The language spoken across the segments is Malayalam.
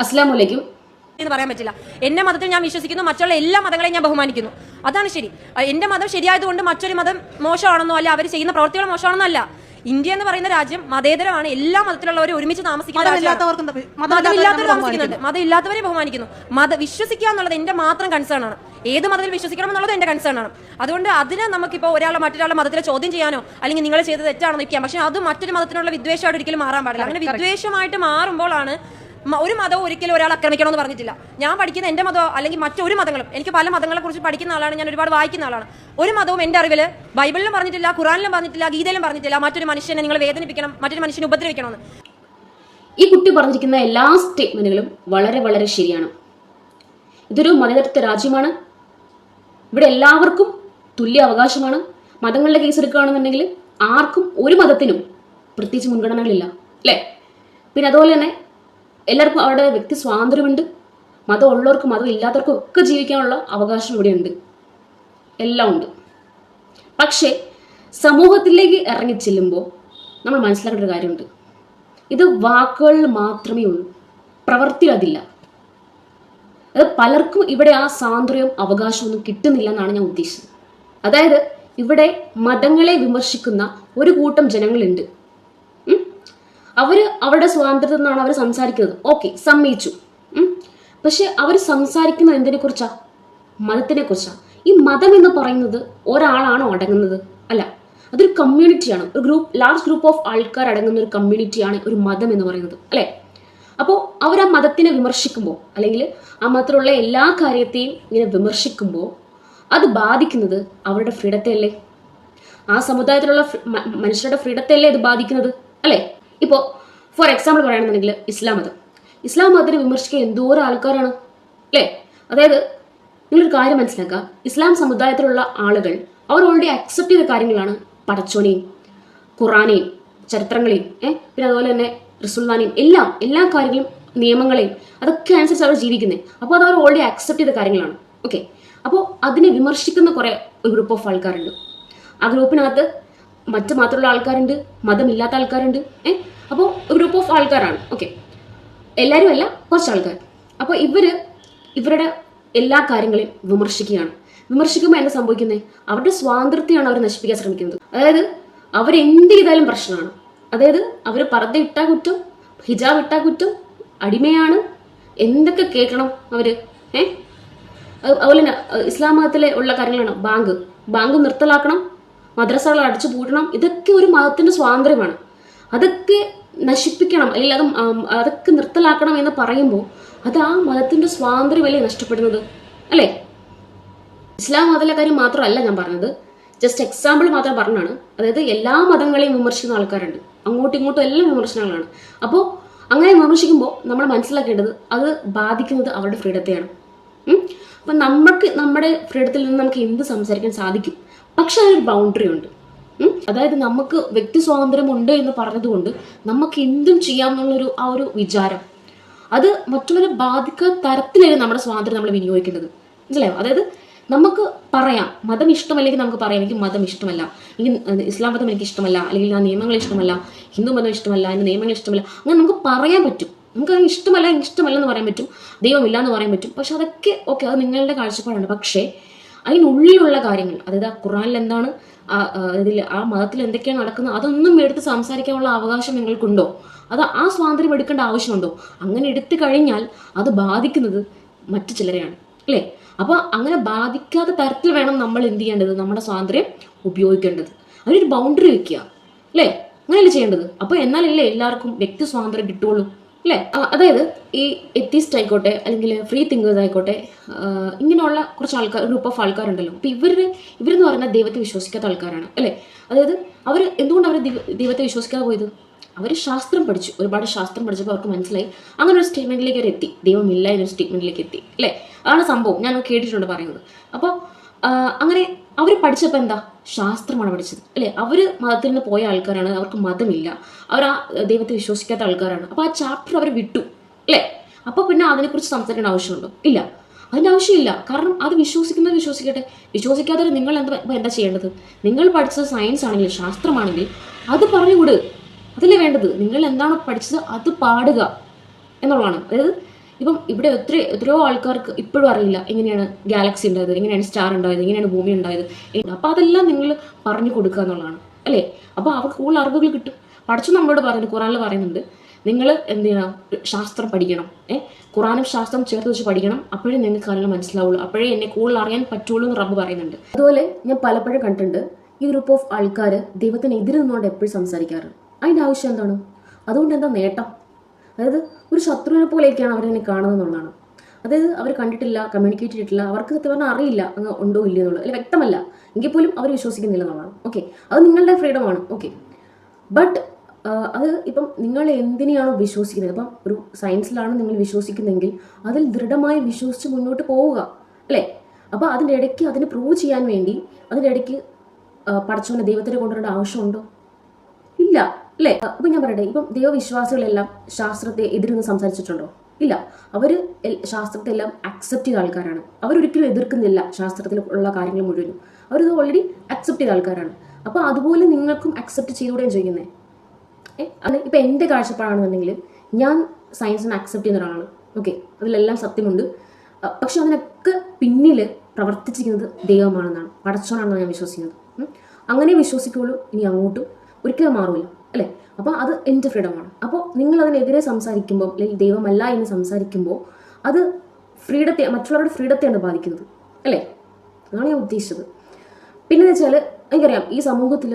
അസ്സാം വലൈക്കും എന്ന് പറയാൻ പറ്റില്ല. എന്റെ മതത്തിൽ ഞാൻ വിശ്വസിക്കുന്നു മറ്റുള്ള എല്ലാ മതങ്ങളെയും ഞാൻ ബഹുമാനിക്കുന്നു. അതാണ് ശരി. എന്റെ മതം ശരിയായതുകൊണ്ട് മറ്റൊരു മതം മോശമാണെന്നോ അല്ല അവർ ചെയ്യുന്ന പ്രവർത്തികൾ മോശമാണെന്നോ അല്ല. ഇന്ത്യ എന്ന് പറയുന്ന രാജ്യം മതേതരമാണ്. എല്ലാ മതത്തിലുള്ളവരും ഒരുമിച്ച് തപ്പി- മതമില്ലാത്തവരെ മതം ഇല്ലാത്തവരെ ബഹുമാനിക്കുന്നു. മത വിശ്വസിക്കുക എന്നുള്ളത് എന്റെ മാത്രം കൺസേൺ ആണ്. ഏത് മതത്തിൽ വിശ്വസിക്കണം എന്നുള്ളത് എന്റെ കൺസേൺ ആണ്. അതുകൊണ്ട് അതിനെ നമുക്കിപ്പോൾ ഒരാളെ മറ്റൊരാളെ മതത്തിലെ ചോദ്യം ചെയ്യാനോ അല്ലെങ്കിൽ നിങ്ങൾ ചെയ്തത് തെറ്റാണെന്ന് നിൽക്കാം പക്ഷെ അത് മറ്റൊരു മതത്തിനുള്ള വിദ്വേഷമായിട്ട് ഒരിക്കലും മാറാൻ പാടില്ല. അങ്ങനെ വിദ്വേഷമായിട്ട് മാറുമ്പോഴാണ് ഒരു മതവും ഒരിക്കലും ഒരാൾ ആക്രമിക്കണം എന്ന് പറഞ്ഞിട്ടില്ല. ഞാൻ പഠിക്കുന്ന എന്റെ മതമോ അല്ലെങ്കിൽ മറ്റൊരു മതങ്ങളും എനിക്ക് പല മതങ്ങളെ കുറിച്ച് പഠിക്കുന്ന ആളാണ് ഞാൻ ഒരുപാട് വായിക്കുന്ന ആളാണ്. ഒരു മതവും എന്റെ അറിവിൽ ബൈബിളിലും പറഞ്ഞിട്ടില്ല ഖുറാനിലും പറഞ്ഞിട്ടില്ല ഗീതയിലും പറഞ്ഞിട്ടില്ല മറ്റൊരു മനുഷ്യനെ നിങ്ങൾ വേദനിപ്പിക്കണം മറ്റൊരു മനുഷ്യനെ ഉപദ്രവിക്കണമെന്ന് ഈ കുട്ടി പറഞ്ഞിരിക്കുന്ന എല്ലാ സ്റ്റേറ്റ്മെന്റുകളും വളരെ വളരെ ശരിയാണ്. ഇതൊരു മതനിരത്ത രാജ്യമാണ്. ഇവിടെ എല്ലാവർക്കും തുല്യ അവകാശമാണ്. മതങ്ങളുടെ കേസ് എടുക്കുകയാണെന്നുണ്ടെങ്കിൽ ആർക്കും ഒരു മതത്തിനും പ്രത്യേകിച്ച് മുൻഗണനകളില്ല അല്ലേ? പിന്നെ അതുപോലെ തന്നെ എല്ലാവർക്കും അവരുടെ വ്യക്തി സ്വാതന്ത്ര്യമുണ്ട്. മതം ഉള്ളവർക്കും മതം ഇല്ലാത്തവർക്കും ഒക്കെ ജീവിക്കാനുള്ള അവകാശം ഇവിടെയുണ്ട്. എല്ലാം ഉണ്ട്. പക്ഷേ സമൂഹത്തിലേക്ക് ഇറങ്ങി ചെല്ലുമ്പോൾ നമ്മൾ മനസ്സിലാക്കേണ്ട ഒരു കാര്യമുണ്ട്. ഇത് വാക്കുകളിൽ മാത്രമേ ഉള്ളൂ. പ്രവൃത്തി അതില്ല. അത് പലർക്കും ഇവിടെ ആ സ്വാതന്ത്ര്യവും അവകാശമൊന്നും കിട്ടുന്നില്ല എന്നാണ് ഞാൻ ഉദ്ദേശിച്ചത്. അതായത് ഇവിടെ മതങ്ങളെ വിമർശിക്കുന്ന ഒരു കൂട്ടം ജനങ്ങളുണ്ട്? അവർ അവരുടെ സ്വാതന്ത്ര്യത്തിൽ നിന്നാണ് അവർ സംസാരിക്കുന്നത്. ഓക്കെ സമ്മതിച്ചു? പക്ഷെ അവർ സംസാരിക്കുന്നത് എന്തിനെ കുറിച്ചാ മതത്തിനെ കുറിച്ചാ ഈ മതം എന്ന് പറയുന്നത് ഒരാളാണോ അടങ്ങുന്നത്. അല്ല അതൊരു കമ്മ്യൂണിറ്റിയാണ് ഒരു ഗ്രൂപ്പ് ലാർജ് ഗ്രൂപ്പ് ഓഫ് ആൾക്കാർ അടങ്ങുന്ന ഒരു കമ്മ്യൂണിറ്റിയാണ് ഒരു മതം എന്ന് പറയുന്നത്. അല്ലേ? അപ്പോൾ അവർ ആ മതത്തിനെ വിമർശിക്കുമ്പോൾ അല്ലെങ്കിൽ ആ മതത്തിലുള്ള എല്ലാ കാര്യത്തെയും ഇങ്ങനെ വിമർശിക്കുമ്പോൾ അത് ബാധിക്കുന്നത് അവരുടെ ഫ്രീഡത്തെ അല്ലേ? ആ സമുദായത്തിലുള്ള മനുഷ്യരുടെ ഫ്രീഡത്തെ അല്ലേ അത് ബാധിക്കുന്നത്? അല്ലേ? ഇപ്പോൾ ഫോർ എക്സാമ്പിൾ പറയുകയാണെന്നുണ്ടെങ്കിൽ ഇസ്ലാം മതം. ഇസ്ലാം മതത്തിനെ വിമർശിക്കാൻ എന്തോരം ആൾക്കാരാണ് അല്ലേ? അതായത് നിങ്ങളൊരു കാര്യം മനസ്സിലാക്കുക. ഇസ്ലാം സമുദായത്തിലുള്ള ആളുകൾ അവർ ഓൾറെഡി അക്സെപ്റ്റ് ചെയ്ത കാര്യങ്ങളാണ് പടച്ചോനെയും ഖുറാനെയും ചരിത്രങ്ങളെയും ഏഹ് പിന്നെ അതുപോലെ തന്നെ റിസുൽദാനെയും എല്ലാം എല്ലാ കാര്യങ്ങളും നിയമങ്ങളെയും അതൊക്കെ അനുസരിച്ച് അവർ ജീവിക്കുന്നത്. അപ്പോൾ അത് അവർ ഓൾറെഡി അക്സെപ്റ്റ് ചെയ്ത കാര്യങ്ങളാണ്. ഓക്കെ അപ്പോൾ അതിനെ വിമർശിക്കുന്ന കുറേ ഒരു ഗ്രൂപ്പ് ഓഫ് ആൾക്കാരുണ്ട്. ആ ഗ്രൂപ്പിനകത്ത് മറ്റ് മാത്രമുള്ള ആൾക്കാരുണ്ട് മതമില്ലാത്ത ആൾക്കാരുണ്ട് ഏഹ് അപ്പോൾ ഗ്രൂപ്പ് ഓഫ് ആൾക്കാരാണ്. ഓക്കെ എല്ലാവരും അല്ല കുറച്ച് ആൾക്കാർ. അപ്പോൾ ഇവർ ഇവരുടെ എല്ലാ കാര്യങ്ങളെയും വിമർശിക്കുകയാണ്. വിമർശിക്കുമ്പോൾ എന്താ സംഭവിക്കുന്നത് അവരുടെ സ്വാതന്ത്ര്യത്തെയാണ് അവർ നശിപ്പിക്കാൻ ശ്രമിക്കുന്നത്. അതായത് അവരെന്ത് ചെയ്താലും പ്രശ്നമാണ്. അതായത് അവർ പർദ്ദ ഇട്ടാ കുറ്റം ഹിജാബ് ഇട്ടാ കുറ്റം അടിമയാണ് എന്തൊക്കെ കേൾക്കണം അവർ ഏ? അത് അതുപോലെ തന്നെ ഇസ്ലാം മതത്തിലെ ഉള്ള കാര്യങ്ങളാണ്. ബാങ്ക്. ബാങ്ക് നിർത്തലാക്കണം മദ്രസകൾ അടിച്ചു പൂട്ടണം ഇതൊക്കെ ഒരു മതത്തിന്റെ സ്വാതന്ത്ര്യമാണ്. അതൊക്കെ നശിപ്പിക്കണം അല്ലെങ്കിൽ അത് അതൊക്കെ നിർത്തലാക്കണം എന്ന് പറയുമ്പോൾ അത് ആ മതത്തിന്റെ സ്വാതന്ത്ര്യമല്ലേ നഷ്ടപ്പെടുന്നത് അല്ലേ? ഇസ്ലാം മതത്തിലെ കാര്യം മാത്രമല്ല ഞാൻ പറഞ്ഞത്. ജസ്റ്റ് എക്സാമ്പിൾ മാത്രം പറഞ്ഞാണ്. അതായത് എല്ലാ മതങ്ങളെയും വിമർശിക്കുന്ന ആൾക്കാരുണ്ട്. അങ്ങോട്ടും ഇങ്ങോട്ടും എല്ലാം വിമർശനങ്ങളാണ്. അപ്പോൾ അങ്ങനെ വിമർശിക്കുമ്പോൾ നമ്മൾ മനസ്സിലാക്കേണ്ടത് അത് ബാധിക്കുന്നത് അവരുടെ ഫ്രീഡത്തെയാണ്? അപ്പം നമുക്ക് നമ്മുടെ ഫ്രീഡത്തിൽ നിന്ന് നമുക്ക് എന്ത് സംസാരിക്കാൻ സാധിക്കും? പക്ഷെ അതിനൊരു ബൗണ്ടറി ഉണ്ട്? അതായത് നമുക്ക് വ്യക്തി സ്വാതന്ത്ര്യം ഉണ്ട് എന്ന് പറഞ്ഞതുകൊണ്ട് നമുക്ക് എന്തും ചെയ്യാം എന്നുള്ളൊരു ആ ഒരു വിചാരം. അത് മറ്റുള്ളവരെ ബാധിക്കാത്ത തരത്തിലായിരുന്നു നമ്മുടെ സ്വാതന്ത്ര്യം നമ്മൾ വിനിയോഗിക്കുന്നത്. മനസ്സിലായോ? അതായത് നമുക്ക് പറയാം മതം ഇഷ്ടമല്ലെങ്കിൽ നമുക്ക് പറയാം എനിക്ക് മതം ഇഷ്ടമല്ല എനിക്ക് ഇസ്ലാം മതം എനിക്ക് ഇഷ്ടമല്ല അല്ലെങ്കിൽ ആ നിയമങ്ങൾ ഇഷ്ടമല്ല ഹിന്ദു മതം ഇഷ്ടമല്ല എന്റെ നിയമങ്ങൾ ഇഷ്ടമല്ല അങ്ങനെ നമുക്ക് പറയാൻ പറ്റും. നമുക്ക് അത് ഇഷ്ടമല്ല ഇഷ്ടമല്ല എന്ന് പറയാൻ പറ്റും ദൈവമില്ല എന്ന് പറയാൻ പറ്റും. പക്ഷെ അതൊക്കെ ഓക്കെ അത് നിങ്ങളുടെ കാഴ്ചപ്പാടാണ്. പക്ഷേ അതിനുള്ളിലുള്ള കാര്യങ്ങൾ അതായത് ആ ഖുറാനിൽ എന്താണ് ഇതിൽ ആ മതത്തിൽ എന്തൊക്കെയാണ് നടക്കുന്നത് അതൊന്നും എടുത്ത് സംസാരിക്കാനുള്ള അവകാശം നിങ്ങൾക്കുണ്ടോ? അത് ആ സ്വാതന്ത്ര്യം എടുക്കേണ്ട ആവശ്യമുണ്ടോ? അങ്ങനെ എടുത്തു കഴിഞ്ഞാൽ അത് ബാധിക്കുന്നത് മറ്റു ചിലരെയാണ് അല്ലേ? അപ്പോൾ അങ്ങനെ ബാധിക്കാത്ത തരത്തിൽ വേണം നമ്മൾ എന്ത് ചെയ്യേണ്ടത്? നമ്മുടെ സ്വാതന്ത്ര്യം ഉപയോഗിക്കേണ്ടത്. അതിനൊരു ബൗണ്ടറി വെക്കുക അല്ലേ? അങ്ങനെയല്ലേ ചെയ്യേണ്ടത്? അപ്പോൾ എന്നാലല്ലേ എല്ലാവർക്കും വ്യക്തി സ്വാതന്ത്ര്യം കിട്ടുള്ളൂ അല്ലേ? അതായത് ഈ എത്തിസ്റ്റ് ആയിക്കോട്ടെ അല്ലെങ്കിൽ ഫ്രീ തിങ്കേഴ്സ് ആയിക്കോട്ടെ ഇങ്ങനെയുള്ള കുറച്ച് ആൾക്കാർ ഗ്രൂപ്പ് ഓഫ് ആൾക്കാരുണ്ടല്ലോ. അപ്പോൾ ഇവർ ഇവരെന്ന് പറഞ്ഞാൽ ദൈവത്തെ വിശ്വസിക്കാത്ത ആൾക്കാരാണ് അല്ലേ? അതായത് അവർ എന്തുകൊണ്ട് അവർ ദൈവത്തെ വിശ്വസിക്കാതെ പോയത്? അവർ ശാസ്ത്രം പഠിച്ചു ഒരുപാട് ശാസ്ത്രം പഠിച്ചപ്പോൾ അവർക്ക് മനസ്സിലായി. അങ്ങനെ ഒരു സ്റ്റേറ്റ്മെന്റിലേക്ക് അവർ എത്തി. ദൈവമില്ല എന്നൊരു സ്റ്റേറ്റ്മെന്റിലേക്ക് എത്തി അല്ലേ? അതാണ് സംഭവം. ഞാൻ കേട്ടിട്ടുണ്ട് പറയുന്നത്. അപ്പോൾ അങ്ങനെ അവർ പഠിച്ചപ്പോൾ എന്താ? ശാസ്ത്രമാണ് പഠിച്ചത്. അല്ലേ? അവർ മതത്തിൽ നിന്ന് പോയ ആൾക്കാരാണ്. അവർക്ക് മതമില്ല. അവർ ആ ദൈവത്തെ വിശ്വസിക്കാത്ത ആൾക്കാരാണ്. അപ്പോൾ ആ ചാപ്റ്റർ അവർ വിട്ടു. അല്ലേ? അപ്പോൾ പിന്നെ അതിനെക്കുറിച്ച് സംസാരിക്കേണ്ട ആവശ്യമുണ്ടോ? ഇല്ല. അതിന്റെ ആവശ്യമില്ല. കാരണം അത് വിശ്വസിക്കുന്നത് വിശ്വസിക്കട്ടെ. വിശ്വസിക്കാത്തവർ നിങ്ങൾ എന്താ എന്താ ചെയ്യേണ്ടത്? നിങ്ങൾ പഠിച്ചത് സയൻസ് ആണെങ്കിൽ ശാസ്ത്രമാണെങ്കിൽ അത് പറഞ്ഞുകൂട്. അതല്ലേ വേണ്ടത്? നിങ്ങൾ എന്താണ് പഠിച്ചത് അത് പാടുക എന്നുള്ളതാണ്. അതായത് ഇപ്പം ഇവിടെ ഒത്തിരി എത്രയോ ആൾക്കാർക്ക് ഇപ്പോഴും അറിയില്ല എങ്ങനെയാണ് ഗാലക്സി ഉണ്ടായത് എങ്ങനെയാണ് സ്റ്റാർ ഉണ്ടായത് എങ്ങനെയാണ് ഭൂമി ഉണ്ടായത്. അപ്പോൾ അതെല്ലാം നിങ്ങൾ പറഞ്ഞു കൊടുക്കുക എന്നുള്ളതാണ് അല്ലേ? അപ്പോൾ അവർക്ക് കൂടുതൽ അറിവുകൾ കിട്ടും. പഠിച്ചു നമ്മളോട് പറയുന്നത് ഖുറാനിൽ പറയുന്നുണ്ട് നിങ്ങൾ എന്ത് ചെയ്യണം? ശാസ്ത്രം പഠിക്കണം ഏ? ഖുറാനും ശാസ്ത്രം ചേർത്ത് വെച്ച് പഠിക്കണം അപ്പോഴേ നിങ്ങൾക്ക് കാര്യങ്ങൾ മനസ്സിലാവുള്ളൂ. അപ്പോഴേ എന്നെ കൂടുതൽ അറിയാൻ പറ്റുള്ളൂ എന്ന് റബ്ബ് പറയുന്നുണ്ട്. അതുപോലെ ഞാൻ പലപ്പോഴും കണ്ടിട്ടുണ്ട് ഈ ഗ്രൂപ്പ് ഓഫ് ആൾക്കാർ ദൈവത്തിനെതിരെ നിന്നുകൊണ്ട് എപ്പോഴും സംസാരിക്കാറ്. അതിന്റെ ആവശ്യം എന്താണ്? അതുകൊണ്ട് എന്താ നേട്ടം? അതായത് ഒരു ശത്രുവിനെ പോലെയൊക്കെയാണ് അവരെന്നെ കാണുന്നത് എന്നുള്ളതാണ്. അതായത് അവർ കണ്ടിട്ടില്ല കമ്മ്യൂണിക്കേറ്റ് ചെയ്തിട്ടില്ല അവർക്ക് സത്യം പറഞ്ഞാൽ അറിയില്ല അങ്ങ് ഉണ്ടോ ഇല്ലയോ എന്നുള്ളത്. അല്ലെങ്കിൽ വ്യക്തമല്ല. എങ്കിൽ പോലും അവർ വിശ്വസിക്കുന്നില്ല എന്നുള്ളതാണ്. ഓക്കെ അത് നിങ്ങളുടെ ഫ്രീഡമാണ് ഓക്കെ ബട്ട് അത് ഇപ്പം നിങ്ങൾ എന്തിനെയാണോ വിശ്വസിക്കുന്നത്? ഇപ്പം ഒരു സയൻസിലാണ് നിങ്ങൾ വിശ്വസിക്കുന്നതെങ്കിൽ അതിൽ ദൃഢമായി വിശ്വസിച്ച് മുന്നോട്ട് പോവുക. അല്ലേ? അപ്പോൾ അതിന്റെ ഇടയ്ക്ക് അതിന് പ്രൂവ് ചെയ്യാൻ വേണ്ടി അതിന്റെ ഇടയ്ക്ക് പഠിച്ചുകൊണ്ട് ദൈവത്തിനെ കൊണ്ടുവരേണ്ട ആവശ്യമുണ്ടോ? ഇല്ല. അല്ലേ? അപ്പൊ ഞാൻ പറയട്ടെ ഇപ്പം ദൈവവിശ്വാസികളെല്ലാം ശാസ്ത്രത്തെ എതിർന്ന് സംസാരിച്ചിട്ടുണ്ടോ? ഇല്ല. അവർ ശാസ്ത്രത്തെ എല്ലാം അക്സെപ്റ്റ് ചെയ്ത ആൾക്കാരാണ്. അവരൊരിക്കലും എതിർക്കുന്നില്ല ശാസ്ത്രത്തിൽ ഉള്ള കാര്യങ്ങൾ മുഴുവനും. അവരത് ഓൾറെഡി അക്സെപ്റ്റ് ചെയ്ത ആൾക്കാരാണ്. അപ്പോൾ അതുപോലെ നിങ്ങൾക്കും അക്സെപ്റ്റ് ചെയ്തുകൂടെയും ചെയ്യുന്നത് അത് ഇപ്പം എന്റെ കാഴ്ചപ്പാടാണെന്നുണ്ടെങ്കിൽ ഞാൻ സയൻസിനെ അക്സെപ്റ്റ് ചെയ്യുന്ന ഒരാളാണ്. ഓക്കെ അതിലെല്ലാം സത്യമുണ്ട്. പക്ഷെ അതിനൊക്കെ പിന്നിൽ പ്രവർത്തിച്ചിരിക്കുന്നത് ദൈവമാണെന്നാണ്. പടച്ചോണാണെന്നാണ് ഞാൻ വിശ്വസിക്കുന്നത്. അങ്ങനെ വിശ്വസിക്കുള്ളൂ ഇനി അങ്ങോട്ടും. ഒരിക്കലും മാറില്ല അല്ലേ? അപ്പോൾ അത് എന്റെ ഫ്രീഡമാണ് അപ്പോൾ നിങ്ങൾ അതിനെതിരെ സംസാരിക്കുമ്പോൾ അല്ലെങ്കിൽ ദൈവമല്ല എന്ന് സംസാരിക്കുമ്പോൾ അത് ഫ്രീഡത്തെ മറ്റുള്ളവരുടെ ഫ്രീഡത്തെയാണ് ബാധിക്കുന്നത്. അല്ലേ? അതാണ് ഞാൻ ഉദ്ദേശിച്ചത്. പിന്നെ വെച്ചാൽ എനിക്കറിയാം ഈ സമൂഹത്തിൽ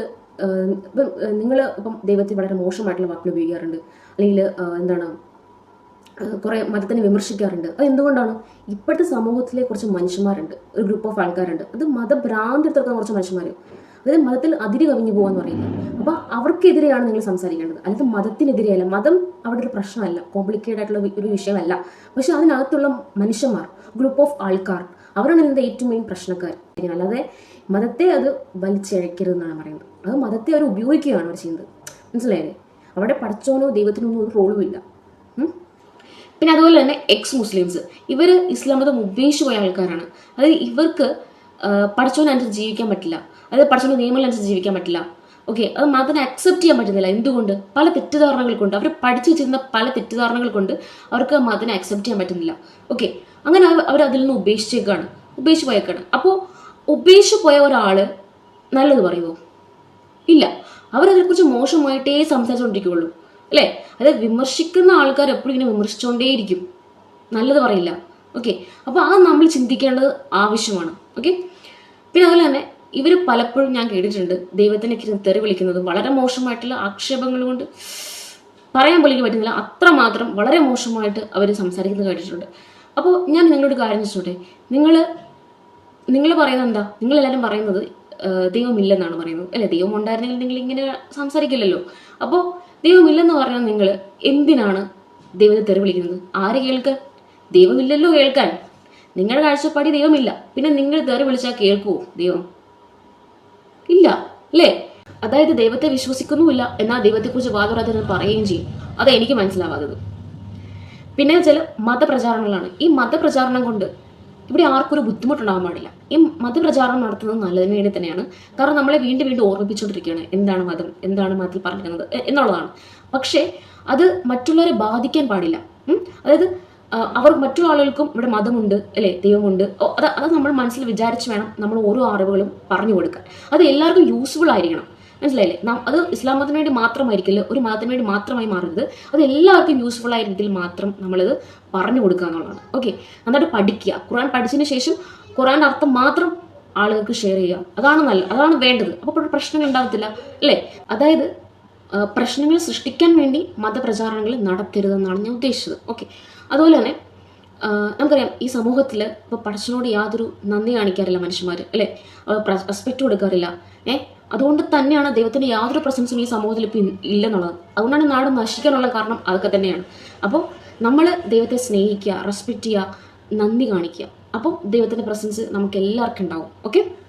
ഇപ്പം നിങ്ങൾ ഇപ്പം ദൈവത്തെ വളരെ മോശമായിട്ടുള്ള വാക്കുകൾ ഉപയോഗിക്കാറുണ്ട്. അല്ലെങ്കിൽ എന്താണ് കുറേ മതത്തിനെ വിമർശിക്കാറുണ്ട്. അത് എന്തുകൊണ്ടാണ്? ഇപ്പോഴത്തെ സമൂഹത്തിലെ കുറച്ച് മനുഷ്യന്മാരുണ്ട്. ഒരു ഗ്രൂപ്പ് ഓഫ് ആൾക്കാരുണ്ട്. അത് മതഭ്രാന്തി കുറച്ച് മനുഷ്യന്മാർ അതായത് മതത്തിൽ അതിര് കവിഞ്ഞു പോകാന്ന് പറയുന്നത്. അപ്പോൾ അവർക്കെതിരെയാണ് നിങ്ങൾ സംസാരിക്കേണ്ടത്. അല്ലെങ്കിൽ മതത്തിനെതിരെയല്ല. മതം അവിടെ ഒരു പ്രശ്നമല്ല. കോംപ്ലിക്കേറ്റഡ് ആയിട്ടുള്ള ഒരു- വിഷയമല്ല. പക്ഷെ അതിനകത്തുള്ള മനുഷ്യന്മാർ ഗ്രൂപ്പ് ഓഫ് ആൾക്കാർ അവരാണ് ഇതിന്റെ ഏറ്റവും മെയിൻ പ്രശ്നക്കാർ. അല്ലാതെ മതത്തെ അത് വലിച്ചിഴക്കരുതെന്നാണ് പറയുന്നത്. അത് മതത്തെ അവർ ഉപയോഗിക്കുകയാണ് അവർ ചെയ്യുന്നത്. മനസ്സിലായില്ലേ? അവിടെ പഠിച്ചോനോ ദൈവത്തിനൊന്നും ഒരു റോളും ഇല്ല. പിന്നെ അതുപോലെ തന്നെ എക്സ് മുസ്ലിംസ് ഇവർ ഇസ്ലാം മതം ഉപേക്ഷിച്ച് പോയ ആൾക്കാരാണ്. അതായത് ഇവർക്ക് പഠിച്ചവനനുസരിച്ച് ജീവിക്കാൻ പറ്റില്ല. അതായത് പഠിച്ചവന്റെ നിയമങ്ങളനുസരിച്ച് ജീവിക്കാൻ പറ്റില്ല. ഓക്കെ അത് മതനെ അക്സെപ്റ്റ് ചെയ്യാൻ പറ്റുന്നില്ല. എന്തുകൊണ്ട്? പല തെറ്റിദ്ധാരണകൾ കൊണ്ട് അവർ പഠിച്ചു വെച്ചിരുന്ന പല തെറ്റിദ്ധാരണകൾ കൊണ്ട് അവർക്ക് മതനെ അക്സെപ്റ്റ് ചെയ്യാൻ പറ്റുന്നില്ല. ഓക്കെ അങ്ങനെ അവ- അവർ അതിൽ നിന്ന് ഉപേക്ഷിച്ചേക്കാണ്. ഉപേക്ഷിച്ച് പോയേക്കാണ്. അപ്പോൾ ഉപേക്ഷിച്ച് പോയ ഒരാൾ നല്ലത് പറയുമോ ഇല്ല. അവരതിനെക്കുറിച്ച് മോശമായിട്ടേ സംസാരിച്ചുകൊണ്ടിരിക്കുകയുള്ളൂ അല്ലേ? അതായത് വിമർശിക്കുന്ന ആൾക്കാർ എപ്പോഴും ഇങ്ങനെ വിമർശിച്ചുകൊണ്ടേയിരിക്കും നല്ലത് പറയില്ല. ഓക്കെ അപ്പോൾ അത് നമ്മൾ ചിന്തിക്കേണ്ടത് ആവശ്യമാണ്. ഓക്കെ പിന്നെ അതുപോലെ തന്നെ ഇവർ പലപ്പോഴും ഞാൻ കേട്ടിട്ടുണ്ട്. ദൈവത്തിനെ തെറി വിളിക്കുന്നത് വളരെ മോശമായിട്ടുള്ള ആക്ഷേപങ്ങൾ കൊണ്ട് പറയാൻ പോലും പറ്റുന്നില്ല. അത്രമാത്രം വളരെ മോശമായിട്ട് അവർ സംസാരിക്കുന്നത് കേട്ടിട്ടുണ്ട്. അപ്പോൾ ഞാൻ നിങ്ങളോട് കാര്യം ചോദിച്ചോട്ടെ? നിങ്ങൾ നിങ്ങൾ പറയുന്നത് എന്താ? നിങ്ങളെല്ലാവരും പറയുന്നത് ദൈവമില്ലെന്നാണ് പറയുന്നത്. അല്ലെ? ദൈവം ഉണ്ടായിരുന്നെങ്കിൽ നിങ്ങൾ ഇങ്ങനെ സംസാരിക്കില്ലല്ലോ. അപ്പോൾ ദൈവമില്ലെന്ന് പറഞ്ഞാൽ നിങ്ങൾ എന്തിനാണ് ദൈവത്തെ തെറി വിളിക്കുന്നത്? ആരെ കേൾക്ക് ദൈവമില്ലല്ലോ കേൾക്കാൻ. നിങ്ങളുടെ കാഴ്ചപ്പാടി ദൈവമില്ല. പിന്നെ നിങ്ങൾ തെറി വിളിച്ചാൽ കേൾക്കുമോ ദൈവം? ഇല്ല അല്ലേ? അതായത് ദൈവത്തെ വിശ്വസിക്കുന്നുമില്ല എന്നാൽ ദൈവത്തെക്കുറിച്ച് വാദപ്രചരണം പറയുകയും ചെയ്യും. അത് എനിക്ക് മനസ്സിലാവാത്തത്. പിന്നെ ചില മതപ്രചാരണങ്ങളാണ്. ഈ മതപ്രചാരണം കൊണ്ട് ഇവിടെ ആർക്കൊരു ബുദ്ധിമുട്ടുണ്ടാകാൻ പാടില്ല. ഈ മതപ്രചാരണം നടത്തുന്നത് നല്ലതിന് വേണ്ടി തന്നെയാണ്. കാരണം നമ്മളെ വീണ്ടും വീണ്ടും ഓർമ്മിപ്പിച്ചുകൊണ്ടിരിക്കുകയാണ്. എന്താണ് മതം? എന്താണ് മതത്തിൽ പറഞ്ഞിരുന്നത് എന്നുള്ളതാണ്. പക്ഷേ അത് മറ്റുള്ളവരെ ബാധിക്കാൻ പാടില്ല. അതായത് അവർ മറ്റു ആളുകൾക്കും ഇവിടെ മതമുണ്ട് അല്ലേ? ദൈവമുണ്ട്. അത് അത് നമ്മൾ മനസ്സിൽ വിചാരിച്ച് വേണം നമ്മൾ ഓരോ അറിവുകളും പറഞ്ഞു കൊടുക്കാൻ. അത് എല്ലാവർക്കും യൂസ്ഫുൾ ആയിരിക്കണം. മനസ്സിലായില്ലേ? അത് ഇസ്ലാം മതത്തിന് വേണ്ടി മാത്രമായിരിക്കില്ല ഒരു മതത്തിന് വേണ്ടി മാത്രമായി മാറരുത്. അത് എല്ലാവർക്കും യൂസ്ഫുൾ ആയ രീതിയിൽ മാത്രം നമ്മളത് പറഞ്ഞു കൊടുക്കുക എന്നുള്ളതാണ്. ഓക്കെ നന്നായിട്ട് പഠിക്കുക. ഖുറാൻ പഠിച്ചതിന് ശേഷം ഖുറാന്റെ അർത്ഥം മാത്രം ആളുകൾക്ക് ഷെയർ ചെയ്യുക. അതാണ് നല്ല അതാണ് വേണ്ടത്. അപ്പോൾ പ്രശ്നങ്ങൾ ഉണ്ടാകത്തില്ല അല്ലേ? അതായത് പ്രശ്നങ്ങൾ സൃഷ്ടിക്കാൻ വേണ്ടി മതപ്രചാരണങ്ങൾ നടത്തരുതെന്നാണ് ഞാൻ ഉദ്ദേശിച്ചത്. ഓക്കെ അതുപോലെ തന്നെ നമുക്കറിയാം ഈ സമൂഹത്തിൽ ഇപ്പോൾ പഠിച്ചതിനോട് യാതൊരു നന്ദി കാണിക്കാറില്ല മനുഷ്യന്മാർ അല്ലേ? റെസ്പെക്റ്റ് കൊടുക്കാറില്ല. ഏ? അതുകൊണ്ട് തന്നെയാണ് ദൈവത്തിന്റെ യാതൊരു പ്രസൻസും ഈ സമൂഹത്തിൽ ഇപ്പം ഇല്ലെന്നുള്ളത്. അതുകൊണ്ടാണ് നാട് നശിക്കാനുള്ള കാരണം അതൊക്കെ തന്നെയാണ്. അപ്പോൾ നമ്മൾ ദൈവത്തെ സ്നേഹിക്കുക റെസ്പെക്റ്റ് ചെയ്യുക നന്ദി കാണിക്കുക. അപ്പോൾ ദൈവത്തിന്റെ പ്രസൻസ് നമുക്ക് എല്ലാവർക്കും ഉണ്ടാവും. ഓക്കെ?